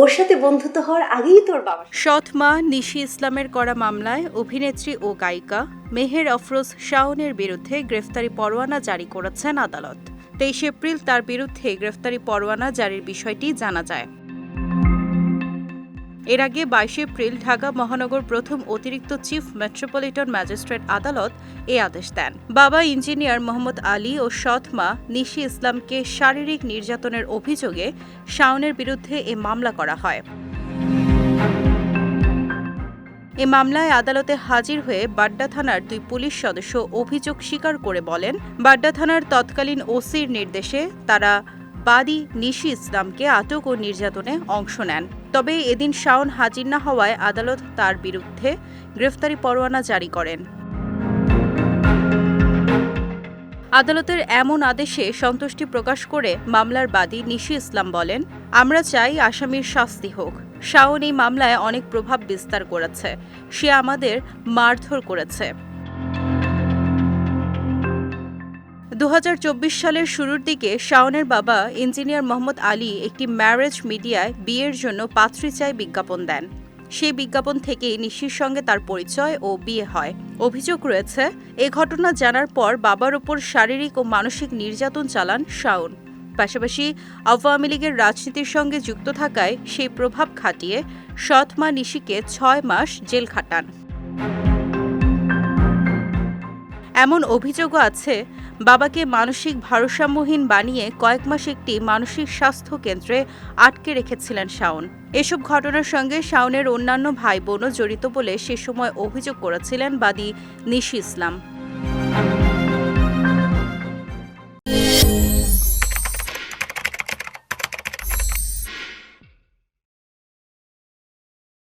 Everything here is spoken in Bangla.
ওর সাথে বন্ধুত্ব হওয়ার আগেই তোর বাবা সৎ মা নিশি ইসলামের করা মামলায় অভিনেত্রী ও গায়িকা মেহের অফরোজ শাওনের বিরুদ্ধে গ্রেফতারি পরোয়ানা জারি করেছেন আদালত। তেইশ এপ্রিল তার বিরুদ্ধে গ্রেফতারি পরোয়ানা জারির বিষয়টি জানা যায়। এর আগে বাইশে এপ্রিল ঢাকা মহানগর প্রথম অতিরিক্ত চিফ মেট্রোপলিটন ম্যাজিস্ট্রেট আদালত এ আদেশ দেন। বাবা ইঞ্জিনিয়ার মোহাম্মদ আলী ও সৎ মা নিশি ইসলামকে শারীরিক নির্যাতনের অভিযোগে শাওনের বিরুদ্ধে এ মামলা করা হয়। এ মামলায় আদালতে হাজির হয়ে বাড্ডা থানার দুই পুলিশ সদস্য অভিযোগ স্বীকার করে বলেন, বাড্ডা থানার তৎকালীন ওসির নির্দেশে তারা বাদী নিশি ইসলামকে আটক ও নির্যাতনে অংশ নেন। তবে এদিন শাওন হাজির না হওয়ায় আদালত তার বিরুদ্ধে গ্রেফতারি পরোয়ানা জারি করেন। আদালতের এমন আদেশে সন্তুষ্টি প্রকাশ করে মামলার বাদী নিশি ইসলাম বলেন, আমরা চাই আসামির শাস্তি হোক। শাওন এই মামলায় অনেক প্রভাব বিস্তার করেছে। সে আমাদের মারধর করেছে। দু হাজার চব্বিশ সালের শুরুর দিকে শাওনের বাবা ইঞ্জিনিয়ার মোহাম্মদ আলী একটি ম্যারেজ মিডিয়ায় বিয়ের জন্য পাত্রী চাই বিজ্ঞাপন দেন। সেই বিজ্ঞাপন থেকেই নিশির সঙ্গে তার পরিচয় ও বিয়ে হয়। অভিযোগ রয়েছে, এ ঘটনা জানার পর বাবার উপর শারীরিক ও মানসিক নির্যাতন চালান শাওন। পাশাপাশি আওয়ামী লীগের রাজনীতির সঙ্গে যুক্ত থাকায় সেই প্রভাব খাটিয়ে সৎ মা নিশিকে ছয় মাস জেল খাটান। এমন অভিযোগও আছে বাবাকে মানসিক ভারসাম্যহীন বানিয়ে কয়েক মাস একটি মানসিক স্বাস্থ্য কেন্দ্রে আটকে রেখেছিলেন শাওন। এসব ঘটনার সঙ্গে শাওনের অন্যান্য ভাই বোনও জড়িত বলে সে সময় অভিযোগ করেছিলেন বাদী নিশি ইসলাম।